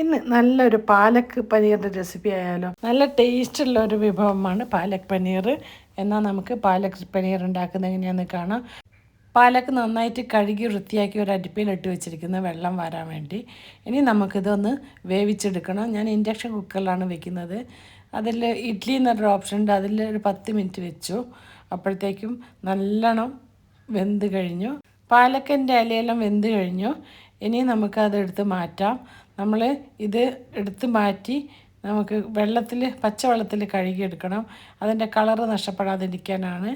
ഇന്ന് നല്ലൊരു പാലക്ക് പനീറിന്റെ റെസിപ്പി ആയാലോ? നല്ല ടേസ്റ്റുള്ള ഒരു വിഭവമാണ് പാലക് പനീർ എന്നാൽ നമുക്ക് പാലക് പനീർ ഉണ്ടാക്കുന്നത് എങ്ങനെയാണെന്ന് കാണാം. പാലക്ക് നന്നായിട്ട് കഴുകി വൃത്തിയാക്കി ഒരു അടുപ്പിലിട്ട് വെച്ചിരിക്കുന്ന വെള്ളം വരാൻ വേണ്ടി. ഇനി നമുക്കിതൊന്ന് വേവിച്ചെടുക്കണം. ഞാൻ ഇൻഡക്ഷൻ കുക്കറിലാണ് വെക്കുന്നത്. അതിൽ ഇഡ്ഡലി എന്നൊരു ഓപ്ഷൻ ഉണ്ട്. അതിൽ ഒരു പത്ത് മിനിറ്റ് വെച്ചു. അപ്പോഴത്തേക്കും നല്ലോണം വെന്ത് കഴിഞ്ഞു. പാലക്കന്റെ ഇലയെല്ലാം വെന്ത് കഴിഞ്ഞു. ഇനി നമുക്കതെടുത്ത് മാറ്റാം. നമ്മൾ ഇത് എടുത്ത് മാറ്റി നമുക്ക് വെള്ളത്തിൽ പച്ചവെള്ളത്തിൽ കഴുകിയെടുക്കണം. അതിന്റെ കളറ് നഷ്ടപ്പെടാതിരിക്കാനാണ്.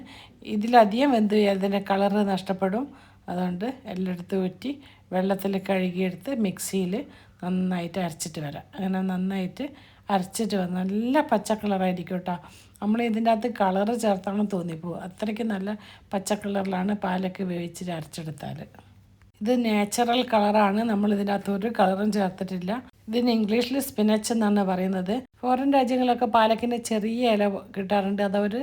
ഇതിലധികം വെന്ത് അതിന്റെ കളറ് നഷ്ടപ്പെടും. അതുകൊണ്ട് എല്ലാം എടുത്ത് ഊറ്റി വെള്ളത്തിൽ കഴുകിയെടുത്ത് മിക്സിയിൽ നന്നായിട്ട് അരച്ചിട്ട് വരാം. അങ്ങനെ നന്നായിട്ട് അരച്ചിട്ട് വന്ന് നല്ല പച്ച കളറായിരിക്കും കേട്ടോ. നമ്മൾ ഇതിന്റെ അകത്ത് കളറ് ചേർത്താണെന്ന് തോന്നിപ്പോവും അത്രയ്ക്ക് നല്ല പച്ച കളറിലാണ് പാലൊക്കെ വേവിച്ചിട്ട് അരച്ചെടുത്താൽ ഇത് നാച്ചുറൽ കളറാണ് നമ്മൾ ഇതിനകത്ത് ഒരു കളറും ചേർത്തിട്ടില്ല. ഇതിന് ഇംഗ്ലീഷിൽ സ്പിനച്ച് എന്നാണ് പറയുന്നത്. ഫോറിൻ രാജ്യങ്ങളൊക്കെ പാലക്കിന്റെ ചെറിയ ഇല കിട്ടാറുണ്ട്. അതവർ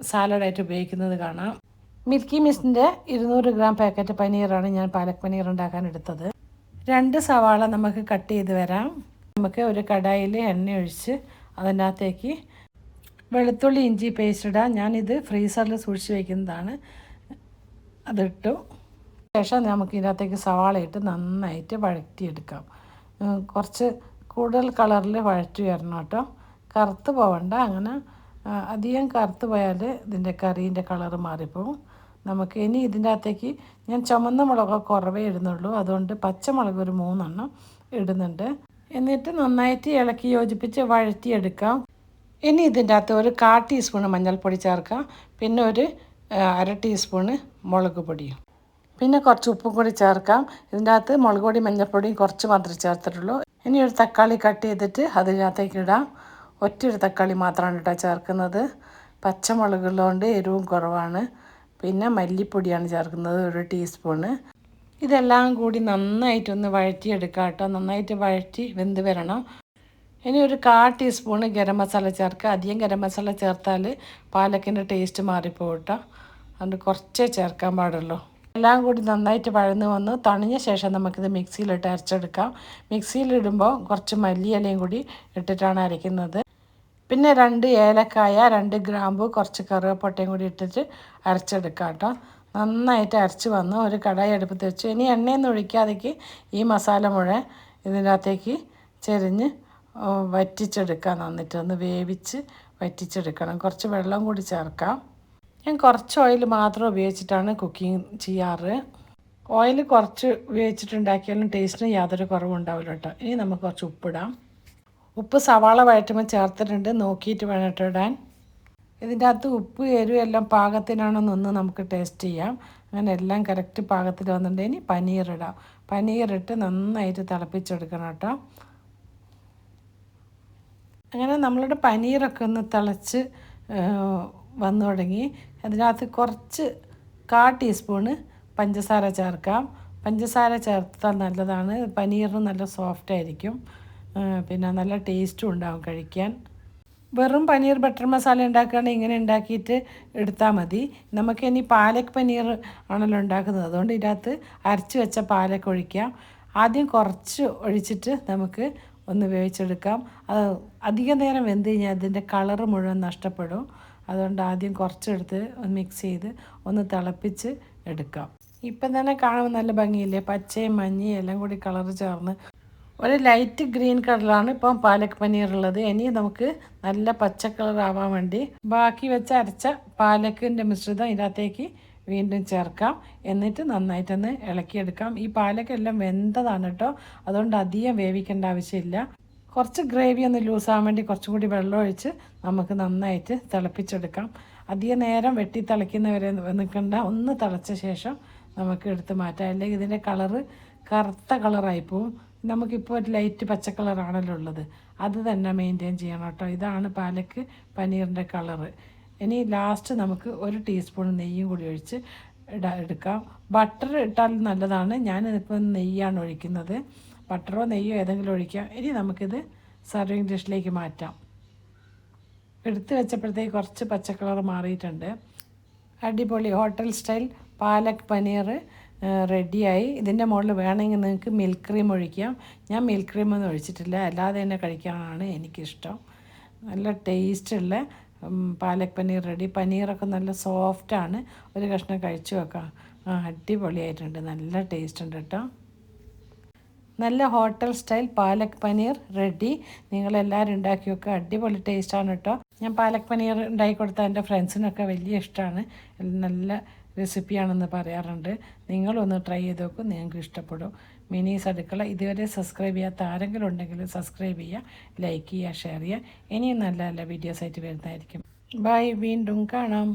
സാലഡായിട്ട് ഉപയോഗിക്കുന്നത് കാണാം. മിൽക്കി മിസ്റ്റിന്റെ ഇരുന്നൂറ് ഗ്രാം പാക്കറ്റ് പനീറാണ് ഞാൻ പാലക് പനീർ ഉണ്ടാക്കാൻ എടുത്തത്. രണ്ട് സവാള നമുക്ക് കട്ട് ചെയ്ത് വരാം. നമുക്ക് ഒരു കടായിൽ എണ്ണ ഒഴിച്ച് അതിനകത്തേക്ക് വെളുത്തുള്ളി ഇഞ്ചി പേസ്റ്റ് ഇടാം. ഞാനിത് ഫ്രീസറിൽ സൂക്ഷിച്ച് വയ്ക്കുന്നതാണ് അതിട്ടു. ശേഷം നമുക്ക് ഇതിനകത്തേക്ക് സവാള ഇട്ട് നന്നായിട്ട് വഴറ്റിയെടുക്കാം. കുറച്ച് കൂടുതൽ കളറിൽ വഴറ്റി വരണം കേട്ടോ. കറുത്ത് പോവണ്ട അങ്ങനെ അധികം കറുത്ത് പോയാൽ ഇതിന്റെ കറീന്റെ കളറ് മാറിപ്പോവും. നമുക്ക് ഇനി ഇതിന്റെ അകത്തേക്ക് ഞാൻ ചുമന്ന മുളക് കുറവേ ഇടുന്നുള്ളൂ. അതുകൊണ്ട് പച്ചമുളക് ഒരു മൂന്നെണ്ണം ഇടുന്നുണ്ട്. എന്നിട്ട് നന്നായിട്ട് ഇളക്കി യോജിപ്പിച്ച് വഴറ്റിയെടുക്കാം. ഇനി ഇതിന്റെ അകത്ത് ഒരു കാ ടീസ്പൂണ് മഞ്ഞൾപ്പൊടി ചേർക്കാം. പിന്നെ ഒരു അര ടീസ്പൂണ് മുളക് പൊടിയും. പിന്നെ കുറച്ച് ഉപ്പും കൂടി ചേർക്കാം. ഇതിന്റെ അകത്ത് മുളക് പൊടി മഞ്ഞൾപ്പൊടിയും കുറച്ച് മാത്രമേ ചേർത്തിട്ടുള്ളൂ. ഇനി ഒരു തക്കാളി കട്ട് ചെയ്തിട്ട് അതിനകത്തേക്ക് ഇടാം. ഒറ്റൊരു തക്കാളി മാത്രമാണ് കേട്ടോ ചേർക്കുന്നത്. പച്ചമുളകുള്ളതുകൊണ്ട് എരിവും കുറവാണ്. പിന്നെ മല്ലിപ്പൊടിയാണ് ചേർക്കുന്നത് ഒരു ടീസ്പൂണ്. ഇതെല്ലാം കൂടി നന്നായിട്ടൊന്ന് വഴറ്റിയെടുക്കാം കേട്ടോ. നന്നായിട്ട് വഴറ്റി വെന്ത് വരണം. ഇനി ഒരു കാ ടീസ്പൂണ് ഗരം മസാല ചേർക്കുക. അധികം ഗരം മസാല ചേർത്താൽ പാലക്കിന്റെ ടേസ്റ്റ് മാറിപ്പോട്ടോ അതുകൊണ്ട് കുറച്ചേ ചേർക്കാൻ പാടുള്ളൂ. എല്ലാം കൂടി നന്നായിട്ട് വഴന്ന് വന്ന് തണിഞ്ഞ ശേഷം നമുക്കിത് മിക്സിയിലിട്ട് അരച്ചെടുക്കാം. മിക്സിയിലിടുമ്പോൾ കുറച്ച് മല്ലിയിലയും കൂടി ഇട്ടിട്ടാണ് അരയ്ക്കുന്നത്. പിന്നെ രണ്ട് ഏലക്കായ രണ്ട് ഗ്രാമ്പു കുറച്ച് കറുവപ്പട്ടയും കൂടി ഇട്ടിട്ട് അരച്ചെടുക്കാം കേട്ടോ. നന്നായിട്ട് അരച്ച് വന്ന് ഒരു കടായി അടുപ്പത്ത് വെച്ചു ഇനി എണ്ണയൊന്നും ഒഴിക്കാതേക്ക് ഈ മസാല മുഴുവൻ ഇതിനകത്തേക്ക് ചെരിഞ്ഞ് വറ്റിച്ചെടുക്കാം. നന്നിട്ട് ഒന്ന് വേവിച്ച് വറ്റിച്ചെടുക്കണം. കുറച്ച് വെള്ളം കൂടി ചേർക്കാം. ഞാൻ കുറച്ച് ഓയിൽ മാത്രം ഉപയോഗിച്ചിട്ടാണ് കുക്കിംഗ് ചെയ്യാറ്. ഓയിൽ കുറച്ച് ഉപയോഗിച്ചിട്ടുണ്ടാക്കിയാലും ടേസ്റ്റിന് യാതൊരു കുറവും ഉണ്ടാവില്ല കേട്ടോ ഇനി നമുക്ക് കുറച്ച് ഉപ്പിടാം. ഉപ്പ് സവാള വഴറ്റുമ്പോൾ ചേർത്തിട്ടുണ്ട്. നോക്കിയിട്ട് വേണം കേട്ടോ ഇടാൻ. ഇതിന്റെ അകത്ത് ഉപ്പ് എരിവ് എല്ലാം പാകത്തിനാണെന്നൊന്ന് നമുക്ക് ടേസ്റ്റ് ചെയ്യാം. അങ്ങനെ എല്ലാം കറക്റ്റ് പാകത്തിൽ വന്നിട്ടുണ്ടെങ്കിൽ ഇനി പനീർ ഇടാം. പനീർ ഇട്ട് നന്നായിട്ട് തിളപ്പിച്ചെടുക്കണം കേട്ടോ അങ്ങനെ നമ്മളുടെ പനീറൊക്കെ ഒന്ന് തിളച്ച് വന്നു തുടങ്ങി. അതിനകത്ത് കുറച്ച് കാ ടീസ്പൂണ് പഞ്ചസാര ചേർക്കാം. പഞ്ചസാര ചേർത്താൽ നല്ലതാണ്. പനീറിന് നല്ല സോഫ്റ്റ് ആയിരിക്കും. പിന്നെ നല്ല ടേസ്റ്റും ഉണ്ടാവും കഴിക്കാൻ. വെറും പനീർ ബട്ടർ മസാല ഉണ്ടാക്കുകയാണെങ്കിൽ ഇങ്ങനെ ഉണ്ടാക്കിയിട്ട് എടുത്താൽ മതി. നമുക്ക് ഇനി പാലക് പനീർ ആണല്ലോ ഉണ്ടാക്കുന്നത്. അതുകൊണ്ട് ഇതിനകത്ത് അരച്ച് വെച്ച പാലക്ക് ഒഴിക്കാം. ആദ്യം കുറച്ച് ഒഴിച്ചിട്ട് നമുക്ക് ഒന്ന് വേവിച്ചെടുക്കാം. അത് അധിക നേരം വെന്ത് കഴിഞ്ഞാൽ അതിന്റെ കളറ് മുഴുവൻ നഷ്ടപ്പെടും. അതുകൊണ്ട് ആദ്യം കുറച്ചെടുത്ത് ഒന്ന് മിക്സ് ചെയ്ത് ഒന്ന് തിളപ്പിച്ച് എടുക്കാം. ഇപ്പം തന്നെ കാണുമ്പോൾ നല്ല ഭംഗിയില്ലേ? പച്ചയും മഞ്ഞയും എല്ലാം കൂടി കളർ ചേർന്ന്. ഒരു ലൈറ്റ് ഗ്രീൻ കളറാണ് ഇപ്പം പാലക് പനീർ ഉള്ളത്. ഇനി നമുക്ക് നല്ല പച്ച കളർ ആവാൻ വേണ്ടി ബാക്കി വെച്ച് അരച്ച പാലക്കിന്റെ മിശ്രിതം ഇതിനകത്തേക്ക് വീണ്ടും ചേർക്കാം. എന്നിട്ട് നന്നായിട്ടൊന്ന് ഇളക്കിയെടുക്കാം. ഈ പാലക്കെല്ലാം വെന്തതാണ് കേട്ടോ. അതുകൊണ്ട് അധികം വേവിക്കേണ്ട ആവശ്യമില്ല. കുറച്ച് ഗ്രേവി ഒന്ന് ലൂസാകാൻ വേണ്ടി കുറച്ചും കൂടി വെള്ളം ഒഴിച്ച് നമുക്ക് നന്നായിട്ട് തിളപ്പിച്ചെടുക്കാം. അധികം നേരം വെട്ടി തിളയ്ക്കുന്നവരെ നിൽക്കണ്ട. ഒന്ന് തിളച്ച ശേഷം നമുക്ക് എടുത്ത് മാറ്റാം. അല്ലെങ്കിൽ ഇതിന്റെ കളറ് കറുത്ത കളറായി പോവും. നമുക്കിപ്പോൾ ഒരു ലൈറ്റ് പച്ച കളറാണല്ലോ ഉള്ളത്. അത് തന്നെ മെയിന്റെയിൻ ചെയ്യണം കേട്ടോ. ഇതാണ് പാലക്ക് പനീറിന്റെ കളറ്. ഇനി ലാസ്റ്റ് നമുക്ക് ഒരു ടീസ്പൂൺ നെയ്യും കൂടി ഒഴിച്ച് ഇടാ എടുക്കാം. ബട്ടർ ഇട്ടാൽ നല്ലതാണ്. ഞാനിപ്പോൾ നെയ്യാണ് ഒഴിക്കുന്നത്. ബട്ടറോ നെയ്യോ ഏതെങ്കിലും ഒഴിക്കാം. ഇനി നമുക്കിത് സർവിങ് ഡിഷിലേക്ക് മാറ്റാം. എടുത്തു വെച്ചപ്പോഴത്തേക്ക് കുറച്ച് പച്ചക്കളർ മാറിയിട്ടുണ്ട്. അടിപൊളി ഹോട്ടൽ സ്റ്റൈൽ പാലക് പനീർ റെഡിയായി. ഇതിന്റെ മുകളിൽ വേണമെങ്കിൽ നിങ്ങൾക്ക് മിൽക്ക് ക്രീം ഒഴിക്കാം. ഞാൻ മിൽക്ക് ക്രീം ഒന്നും ഒഴിച്ചിട്ടില്ല. അല്ലാതെ തന്നെ കഴിക്കാനാണ് എനിക്കിഷ്ടം. നല്ല ടേസ്റ്റുള്ള പാലക് പനീർ റെഡി. പനീറൊക്കെ നല്ല സോഫ്റ്റാണ് ഒരു കഷ്ണം കഴിച്ചു വെക്കാം അടിപൊളിയായിട്ടുണ്ട്. നല്ല ടേസ്റ്റ് ഉണ്ട് കേട്ടോ. നല്ല hotel style palak paneer ready. നിങ്ങളെല്ലാവരും ഉണ്ടാക്കി വെക്കുക അടിപൊളി ടേസ്റ്റാണ് കേട്ടോ. ഞാൻ പാലക് പനീർ ഉണ്ടാക്കി കൊടുത്ത എന്റെ ഫ്രണ്ട്സിനൊക്കെ വലിയ ഇഷ്ടമാണ്. നല്ല റെസിപ്പിയാണെന്ന് പറയാറുണ്ട്. നിങ്ങളൊന്ന് ട്രൈ ചെയ്ത് നോക്കും നിങ്ങൾക്ക് ഇഷ്ടപ്പെടും. മിനീസ് അടുക്കള ഇതുവരെ സബ്സ്ക്രൈബ് ചെയ്യാത്ത ആരെങ്കിലും ഉണ്ടെങ്കിൽ സബ്സ്ക്രൈബ് ചെയ്യുക ലൈക്ക് ചെയ്യുക ഷെയർ ചെയ്യുക. ഇനിയും നല്ല നല്ല വീഡിയോസ് ആയിട്ട് വരുന്നതായിരിക്കും. ബൈ വീണ്ടും കാണാം.